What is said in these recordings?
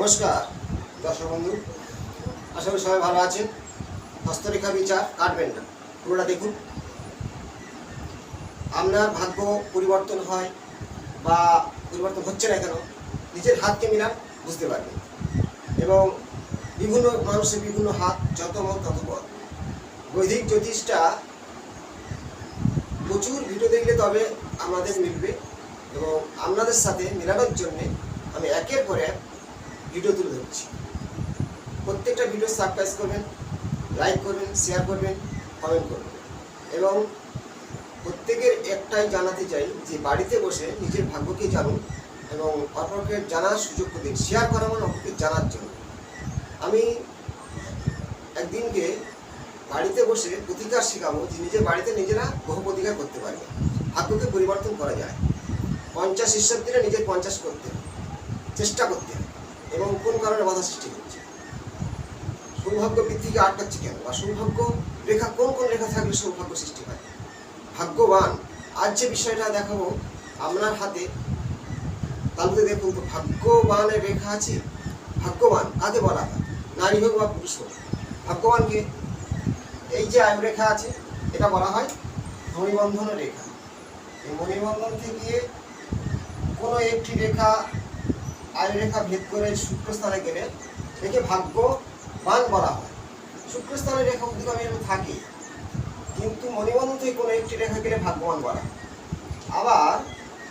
নমস্কার, দর্শক বন্ধু করি সবাই ভালো আছেন। হস্তরেখা বিচার কাটবেন না, পুরোটা দেখুন। আপনার ভাগ্য পরিবর্তন হয় বা পরিবর্তন হচ্ছে না কেন, নিজের হাতকে মিলান, বুঝতে পারবেন। এবং বিভিন্ন মানুষের বিভিন্ন হাত, যত মত তত পথ বৈদিক জ্যোতিষটা প্রচুর ভিডিও দেখলে তবে আমাদের মিলবে এবং আপনাদের সাথে মেলানোর জন্যে আমি একের পর এক ভিডিও তুলে ধরছি। প্রত্যেকটা ভিডিও সাবস্ক্রাইব করবেন, লাইক করবেন শেয়ার করবেন কমেন্ট করবেন। এবং প্রত্যেকের একটাই জানাতে চাই যে বাড়িতে বসে নিজের ভাগ্যকে জানুন এবং অপরকে জানার সুযোগ দিন। শেয়ার করা মানে অপরকে জানার জন্য। আমি একদিনকে বাড়িতে বসে প্রতিকার শেখাবো যে নিজের বাড়িতে নিজেরা বহু প্রতিকার করতে পারবে। ভাগ্যকে পরিবর্তন করা যায়। পঞ্চাশ ঈশ্বর দিলে নিজের পঞ্চাশ করতে। চেষ্টা করতে। এবং কোন কারণে বাধা সৃষ্টি হচ্ছে সৌভাগ্য বৃদ্ধিকে আটকাচ্ছে কেন? বা সৌভাগ্য রেখা কোন কোন রেখা থাকলে সৌভাগ্য সৃষ্টি হয়? ভাগ্যবান, আজ যে বিষয়টা দেখাবো, আপনার হাতে তাহলে দেখুন তো, ভাগ্যবানের রেখা আছে। ভাগ্যবান কাকে বলা হয়? নারী হোক বা পুরুষ হোক। ভাগ্যবানকে এই যে আয়ু রেখা আছে, এটা বলা হয় মণিবন্ধনের রেখা। এই মণিবন্ধন থেকে কোনো একটি রেখা আয়ু রেখা ভেদ করে শুক্রস্থানে গেলে একে ভাগ্যবান বলা হয়। শুক্রস্থানের রেখা উদ্দিগমে এরকম থাকে। কিন্তু মণিবন্ধন থেকে কোনো একটি রেখা গেলে ভাগ্যবান বলা আবার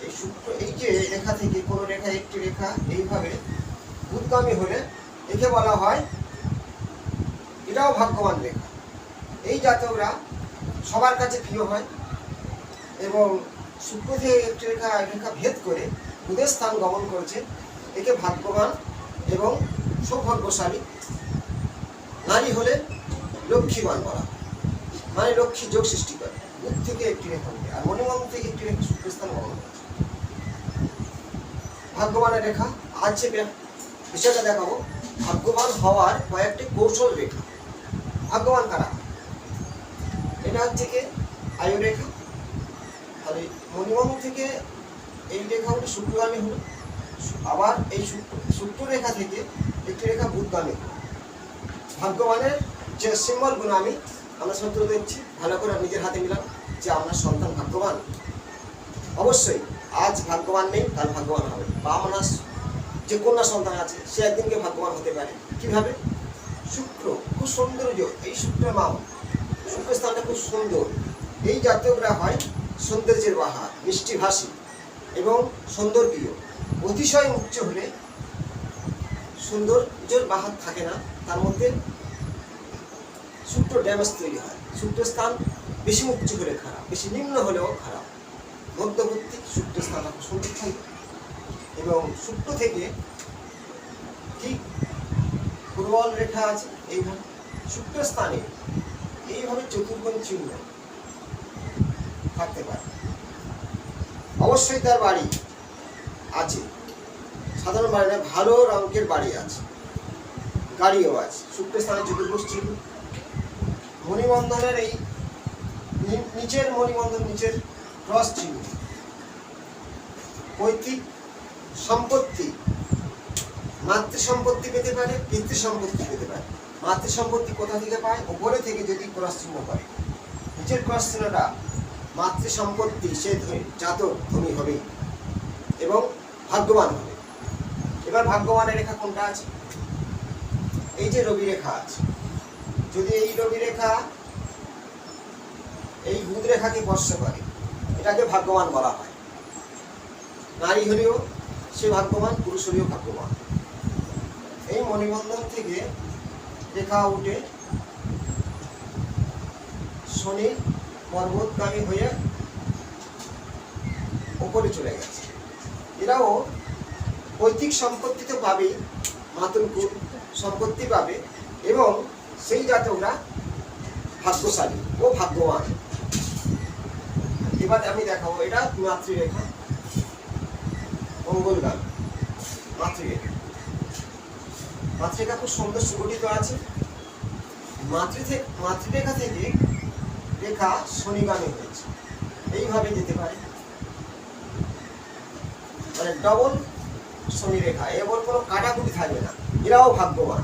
এই শুক্র, এই যে রেখা থেকে কোনো রেখা একটি রেখা এইভাবে উদ্গামী হলে একে বলা হয় এটাও ভাগ্যবান রেখা। এই জাতকরা সবার কাছে প্রিয় হয় এবং শুক্র থেকে একটি রেখা রেখা ভেদ করে বুধের স্থান গমন করেছে। একে ভাগ্যবান এবং সৌভাগ্যশালী। নারী হলে লক্ষ্মীবান হয়। মানে লক্ষ্মী যোগ সৃষ্টি করে। বুধ থেকে একটি রেখা উঠে আর মণিমন থেকে একটি রেখা শুক্রস্থান গমন করেছে ভাগ্যবানের রেখা আজ যে বিষয়টা দেখাবো। ভাগ্যবান হওয়ার কয়েকটি কৌশল রেখা। ভাগ্যবান কারা? এটা হচ্ছে কি? আয়ু রেখা। তাহলে মণিবন্ধ থেকে এই রেখা হলো শুক্রগামী হলো। আবার এই শুক্র রেখা থেকে একটি রেখা হলো ভাগ্যবানের যে সিম্বলগুলো আমি, আমরা সত্য দেখছি, ভালো করে নিজের হাতে মিলাম যে আপনার সন্তান ভাগ্যবান। অবশ্যই, আজ ভাগ্যবান নেই, কাল ভাগ্যবান হবে। বা আপনার যে কন্যা সন্তান আছে, সে একদিনকে ভাগ্যবান হতে পারে। কীভাবে? শুক্র, খুব সৌন্দর্য। এই শুক্রের মা শুক্র স্থানটা খুব সুন্দর। এই জাতীয়রা হয় সৌন্দর্যের বাহার মিষ্টিভাষী এবং সৌন্দর্যীয়। অতিশয় উচ্চ হলে সৌন্দর্যের বাহার থাকে না, তার মধ্যে শুক্র ড্যামেজ তৈরি হয়। শুক্র স্থান বেশি উচ্চ হলে খারাপ, বেশি নিম্ন হলেও খারাপ। মধ্যবর্তী শুক্র স্থান সুন্দর থাকে এবং শুক্র থেকে ঠিক পূর্বল রেখা আছে, এইভাবে শুক্র স্থানে এইভাবে চতুর্গণ চিহ্ন থাকতে পারে। অবশ্যই তার বাড়ি আছে। সাধারণ বাড়ি না, ভালো রঙের বাড়ি আছে। গাড়িও আছে। শুক্র স্থানে চতুর্ভুজ চিহ্ন মণিবন্ধনের এই নিচের মণিবন্ধন নিচের ক্রস চিহ্ন পৈতৃক সম্পত্তি মাতৃ সম্পত্তি পেতে পারে পিতৃ সম্পত্তি পেতে পারে। মাতৃ সম্পত্তি কোথা থেকে পায়? উপরে থেকে যদি ক্রস চিহ্ন করে। নিচের ক্রস চিহ্নটা মাতৃ সম্পত্তি সে জাতক, ধনী হবে। এবং ভাগ্যবান হবে। এবার ভাগ্যবানের রেখা কোনটা আছে? এই যে রবি রেখা আছে। যদি এই রবি রেখা এই বুধ রেখাকে স্পর্শ করে, এটাকে ভাগ্যবান বলা হয়। নারী হলেও সে ভাগ্যবান, পুরুষ হলেও ভাগ্যবান। এই মণিবন্ধন থেকে রেখা উঠে শনি পর্বতগামী হয়ে ওপরে চলে গেছে। এরাও পৈতৃক সম্পত্তি তো পাবেই মাতুলকুল সম্পত্তি পাবে এবং সেই জাতকরা ভাগ্যশালী ও ভাগ্যবান। এবার আমি দেখাবো, এটা মাতৃরেখা মঙ্গলগামী মাতৃরেখা। মাতৃরেখা খুব সুন্দর সুগঠিত আছে। মাতৃ থেকে মাতৃরেখা থেকে রেখা শনিগামী হয়েছে। এইভাবে যেতে পারে। মানে ডবল শনি রেখা এরপর কোনো কাটাকুটি থাকবে না। এরাও ভাগ্যবান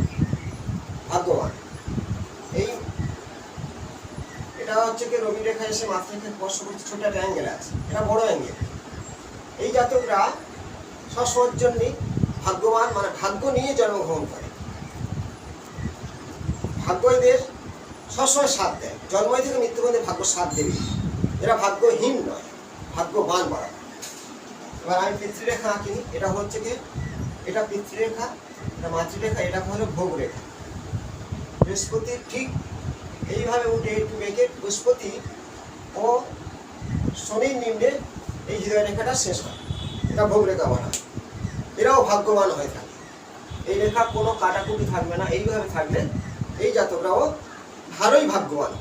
ভাগ্যবান। এই এটা হচ্ছে কি রবি রেখা এসে মাথাকে স্পর্শ করছে, ছোট একটা অ্যাঙ্গেল আছে। এটা বড় অ্যাঙ্গেল এই জাতকরা সবসময়ের জন্যই ভাগ্যবান মানে ভাগ্য নিয়ে জন্মগ্রহণ করে। ভাগ্য এদের সবসময় সাথ দেয়। জন্মই থেকে মৃত্যু ভাগ্য সাথ দেবে। এরা ভাগ্যহীন নয়, ভাগ্যবান বলা হয়। এবার আমি পিতৃরেখা আঁকিনি। এটা হচ্ছে কি? এটা পিতৃরেখা, এটা মাতৃরেখা, এটা হলো ভোগ রেখা বৃহস্পতি ঠিক এইভাবে উঠে একটু মেঘে বৃহস্পতি ও শনির নিম্নে এই হৃদয় রেখাটা শেষ হয়। এটা ভোগ রেখা বলা এরাও ভাগ্যবান হয়ে থাকে। এই রেখা কোনো কাটাকুটি থাকবে না, এইভাবে থাকলে এই জাতকরাও ভালোই ভাগ্যবান।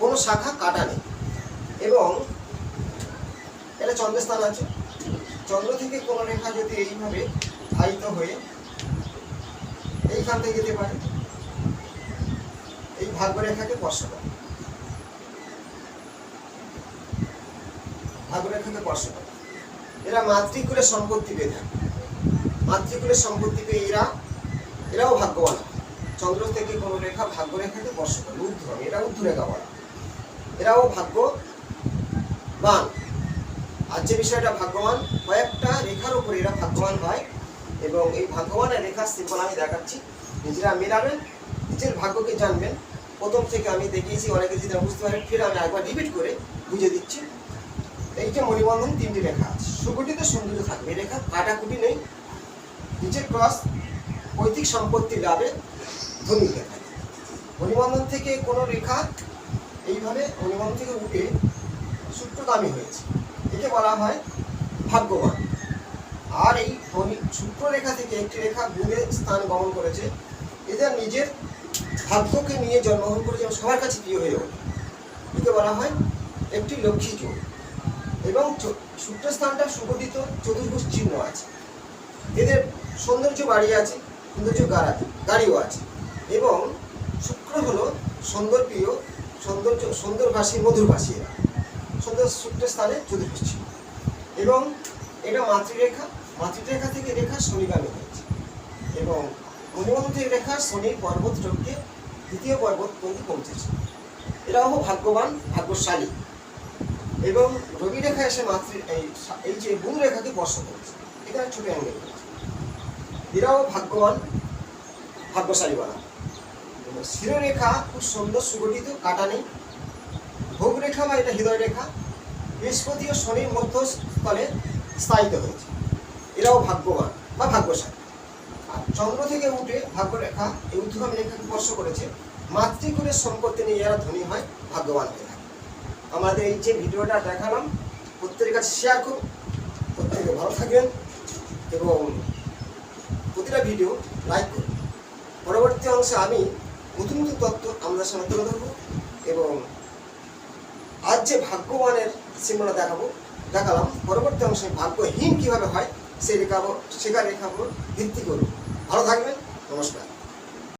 কোনো শাখা কাটা নেই। এবং এটা চন্দ্রস্থান আছে। চন্দ্র থেকে কোনো রেখা যদি এইভাবে ধারিত হয়ে এইখান থেকে যেতে পারে, এই ভাগ্য রেখাকে স্পর্শ করে। ভাগ্য রেখাকে স্পর্শ করে। এরা মাতৃকুলের সম্পত্তি পেয়ে থাকে। মাতৃকুলের সম্পত্তি পেয়ে এরা, এরাও ভাগ্যবান। চন্দ্র থেকে কোনো রেখা ভাগ্য রেখাকে স্পর্শ করে। ঊর্ধ্ব এটা ঊর্ধ্ব রেখা বলা। এরাও ভাগ্যবান। আর যে বিষয়টা ভাগ্যবান, কয়েকটা রেখার উপরে এরা ভাগ্যবান হয় এবং এই ভাগ্যবানের রেখার সিম্বল আমি দেখাচ্ছি। নিজেরা মেলাবেন, নিজের ভাগ্যকে জানবেন। প্রথম থেকে আমি দেখিয়েছি, অনেকে যদি বুঝতে পারেন, ফির আমি একবার রিপিট করে বুঝে দিচ্ছি। এই যে মণিবন্ধন, তিনটি রেখা আছে। সুগঠিত সৌন্দর্য থাকবে। রেখা কাটাকুটি নেই। নিচের ক্রস পৈতৃক সম্পত্তি লাভে ধনী রেখা মণিবন্ধন থেকে কোনো রেখা এইভাবে মণিবন্ধন থেকে উঠে সূত্রগামী হয়েছে। একে বলা হয় ভাগ্যবান? আর এই সূত্র রেখা থেকে একটি রেখা গুণে স্থান গমন করেছে। এদের নিজের ভাগ্যকে নিয়ে জন্মগ্রহণ করেছে এবং সবার কাছে প্রিয় হয়ে ওঠে। একে বলা হয় একটি লক্ষ্মী যোগ এবং চ- সূত্রস্থানটা সুগঠিত চতুর্ভুজ চিহ্ন আছে। এদের সৌন্দর্য বাড়ি আছে, সৌন্দর্য গাড়া গাড়িও আছে। এবং শুক্র হলো সৌন্দর্যপ্রিয়, সৌন্দর্য সুন্দরভাষী মধুরভাষী এরা। সুন্দর সূত্রস্থানে চতুর্ভুজ চিহ্ন এবং এটা মাতৃরেখা মাতৃরেখা থেকে রেখা শনিগামী হয়েছে। এবং মণিবন্ধের রেখা শনির পর্বত চোখকে দ্বিতীয় পর্বত পর্যন্ত পৌঁছেছে। এরাও ভাগ্যবান, ভাগ্যশালী। এবং রবি রেখা এসে মাতৃ, এই এই যে গুণ রেখাকে স্পর্শ করেছে এটা ছোট অ্যাঙ্গেল এরাও ভাগ্যবান, ভাগ্যশালী বলা শিরোরেখা খুব সুন্দর সুগঠিত, কাটা নেই। রেখা বা এটা হৃদয় রেখা, বৃহস্পতি ও শনির মধ্যস্থলে স্থায়িত হয়েছে। এরাও ভাগ্যবান বা ভাগ্যশালী। আর চন্দ্র থেকে উঠে ভাগ্য রেখা এই ঊর্ধ্বগামী রেখাকে স্পর্শ করেছে। মাতৃকুলের সম্পত্তি নিয়ে এরা ধনী হয়, ভাগ্যবান হয়ে থাকে। আমাদের এই যে ভিডিওটা দেখালাম, প্রত্যেকের কাছে শেয়ার করুন। প্রত্যেকে ভালো থাকবেন এবং প্রতিটা ভিডিও লাইক করুন। পরবর্তী অংশে আমি নতুন নতুন তথ্য আমাদের সামনে তুলে ধরবো এবং আজ যে ভাগ্যবানের সিনেমাটা দেখাবো, দেখালাম, পরবর্তী অংশে ভাগ্যহীন কীভাবে হয় সেই রেখাবো শেখার রেখাগুলো ভিত্তি করব ভালো থাকবেন, নমস্কার।